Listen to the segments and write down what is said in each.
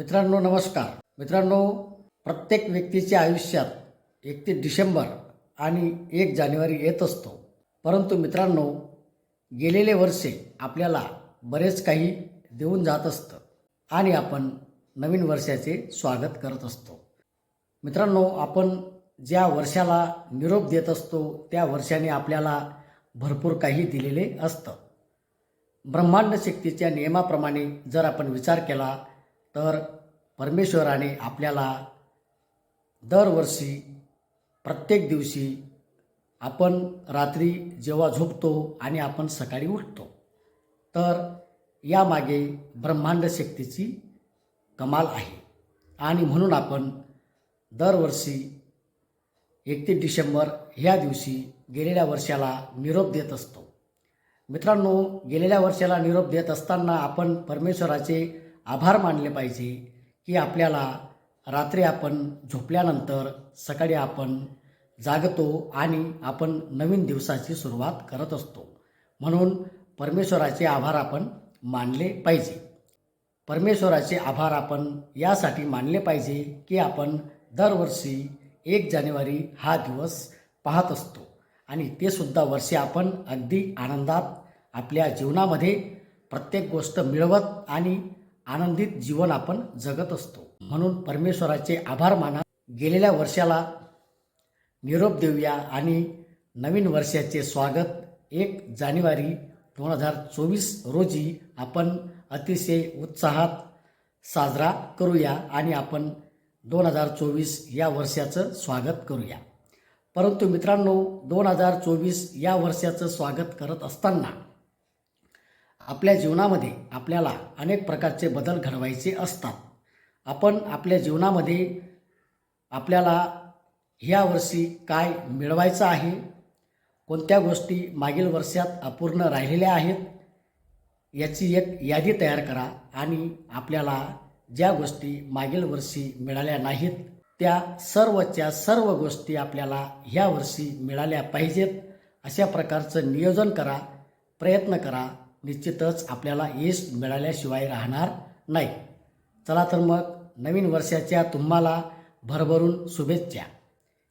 मित्रांनो नमस्कार. मित्रांनो प्रत्येक व्यक्तीच्या आयुष्यात एकतीस डिसेंबर आणि एक जानेवारी येत असतो. परंतु मित्रांनो गेलेले वर्षे आपल्याला बरेच काही देऊन जात असतं आणि आपण नवीन वर्षाचे स्वागत करत असतो. मित्रांनो आपण ज्या वर्षाला निरोप देत असतो त्या वर्षाने आपल्याला भरपूर काही दिलेले असतं. ब्रह्मांड शक्तीच्या नियमाप्रमाणे जर आपण विचार केला तर परमेश्वराने आपल्याला दरवर्षी प्रत्येक दिवशी आपण रात्री जेव्हा झोपतो आणि आपण सकाळी उठतो तर यामागे ब्रह्मांड शक्तीची कमाल आहे. आणि म्हणून आपण दरवर्षी एकतीस डिसेंबर ह्या दिवशी गेलेल्या वर्षाला निरोप देत असतो. मित्रांनो गेलेल्या वर्षाला निरोप देत असताना आपण परमेश्वराचे आभार मानले पाहिजे की आपल्याला रात्री आपण झोपल्यानंतर सकाळी आपण जागतो आणि आपण नवीन दिवसाची सुरुवात करत असतो. म्हणून परमेश्वराचे आभार आपण मानले पाहिजे. परमेश्वराचे आभार आपण यासाठी मानले पाहिजे की आपण दरवर्षी एक जानेवारी हा दिवस पाहत असतो आणि ते सुद्धा वर्षे आपण अगदी आनंदात आपल्या जीवनामध्ये प्रत्येक गोष्ट मिळवत आणि आनंदित जीवन आपण जगत असतो. म्हणून परमेश्वराचे आभार माना. गेलेल्या वर्षाला निरोप देऊया आणि नवीन वर्षाचे स्वागत. एक जानेवारी दोन हजार चोवीस रोजी आपण अतिशय उत्साहात साजरा करूया आणि आपण दोन हजार चोवीस या वर्षाचं स्वागत करूया. परंतु मित्रांनो दोन हजार चोवीस या वर्षाचं स्वागत करत असताना आपल्या जीवनामध्ये आपल्याला अनेक प्रकारचे बदल घडवायचे असतात. आपण आपल्या जीवनामध्ये आपल्याला ह्या वर्षी काय मिळवायचं आहे? कोणत्या गोष्टी मागील वर्षात अपूर्ण राहिलेल्या आहेत? याची एक यादी तयार करा आणि आपल्याला ज्या गोष्टी मागील वर्षी मिळाल्या नाहीत त्या सर्वच्या सर्व गोष्टी आपल्याला ह्या वर्षी मिळाल्या पाहिजेत. अशा प्रकारचं नियोजन करा प्रयत्न करा निश्चितच आपल्याला यश मिळाल्याशिवाय राहणार नाही. चला तर मग नवीन वर्षाच्या तुम्हाला भरभरून शुभेच्छा.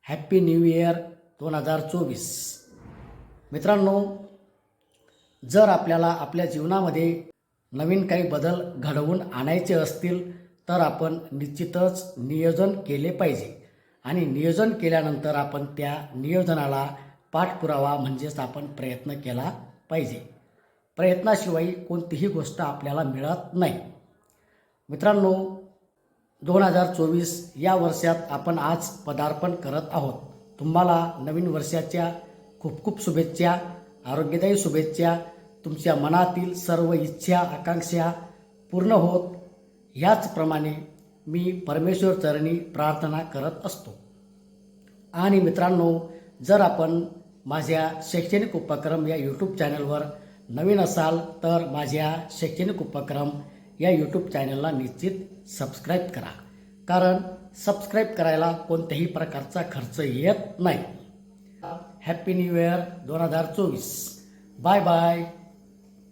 हॅप्पी न्यू इयर दोन हजार चोवीस. मित्रांनो जर आपल्याला आपल्या जीवनामध्ये नवीन काही बदल घडवून आणायचे असतील तर आपण निश्चितच नियोजन केले पाहिजे. आणि नियोजन केल्यानंतर आपण त्या नियोजनाला पाठपुरावा म्हणजेच आपण प्रयत्न केला पाहिजे. प्रयत्नाशिवाय कोणतीही गोष्ट आपल्याला मिळत नाही. मित्रांनो दोन हजार चोवीस या वर्षात आपण आज पदार्पण करत आहोत. तुम्हाला नवीन वर्षाच्या खूप खूप शुभेच्छा आरोग्यदायी शुभेच्छा तुमच्या मनातील सर्व इच्छा आकांक्षा पूर्ण होत. ह्याचप्रमाणे मी परमेश्वर चरणी प्रार्थना करत असतो. आणि मित्रांनो जर आपण माझ्या शैक्षणिक उपक्रम या यूट्यूब चॅनलवर नवीन असाल तर माझ्या शैक्षणिक उपक्रम या यूट्यूब चॅनलला निश्चित सबस्क्राईब करा. कारण सबस्क्राईब करायला कोणत्याही प्रकारचा खर्च येत नाही. हॅप्पी न्यू इयर दोन हजार चोवीस. Bye bye